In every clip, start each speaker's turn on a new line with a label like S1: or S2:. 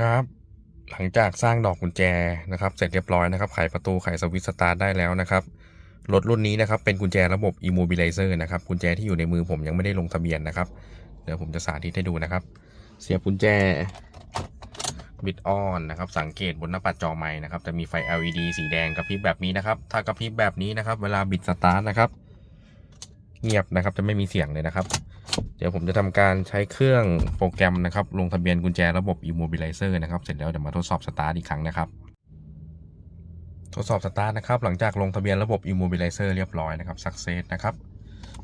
S1: ครับ หลังจากสร้างดอกกุญแจนะครับ เสร็จเรียบร้อยนะครับ ไขประตูไขสวิตช์สตาร์ทได้แล้วนะครับ รถรุ่นนี้นะครับ เป็นกุญแจระบบ immobilizer นะครับ กุญแจที่อยู่ในมือผมยังไม่ได้ลงทะเบียนนะครับ เดี๋ยวผมจะสาธิตให้ดูนะครับ เสียบกุญแจบิดออนนะครับ สังเกตบนหน้าปัดจอไม้นะครับ จะมีไฟ LED สีแดงกระพริบแบบนี้นะครับ ถ้ากระพริบแบบนี้นะครับ เวลาบิดสตาร์ทนะครับ เงียบนะครับ จะไม่มีเสียงเลยนะครับ เดี๋ยวผมจะทำการใช้เครื่องโปรแกรมนะครับ ลงทะเบียนกุญแจระบบ immobilizer นะครับ เสร็จแล้วเดี๋ยวมาทดสอบสตาร์ทอีกครั้งนะครับทดสอบสตาร์ทนะครับ หลังจากลงทะเบียนระบบ immobilizer เรียบร้อยนะครับ success นะครับ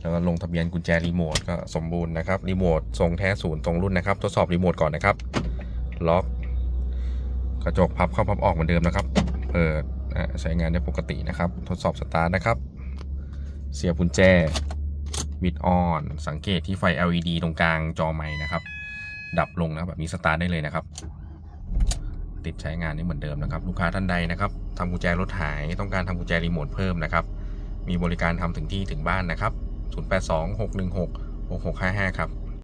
S1: แล้วก็ลงทะเบียนกุญแจรีโมทก็สมบูรณ์นะครับรีโมททรงแท้ศูนย์ตรงรุ่นนะครับ ทดสอบรีโมทก่อนนะครับ ล็อกกระจกพับเข้าพับออกเหมือนเดิมนะครับ เปิดใช้งานได้ปกตินะครับ ทดสอบสตาร์ทนะครับ เสียบกุญแจ บิดออนสังเกตที่ไฟ LED ตรงกลางจอไม้นะครับ ดับลงนะแบบนี้สตาร์ทได้เลยนะครับ ติดใช้งานได้เหมือนเดิมนะครับ ลูกค้าท่านใดนะครับทำกุญแจรถหายต้องการทำกุญแจรีโมทเพิ่มนะครับ มีบริการทำถึงที่ถึงบ้านนะครับ 0826166655 ครับ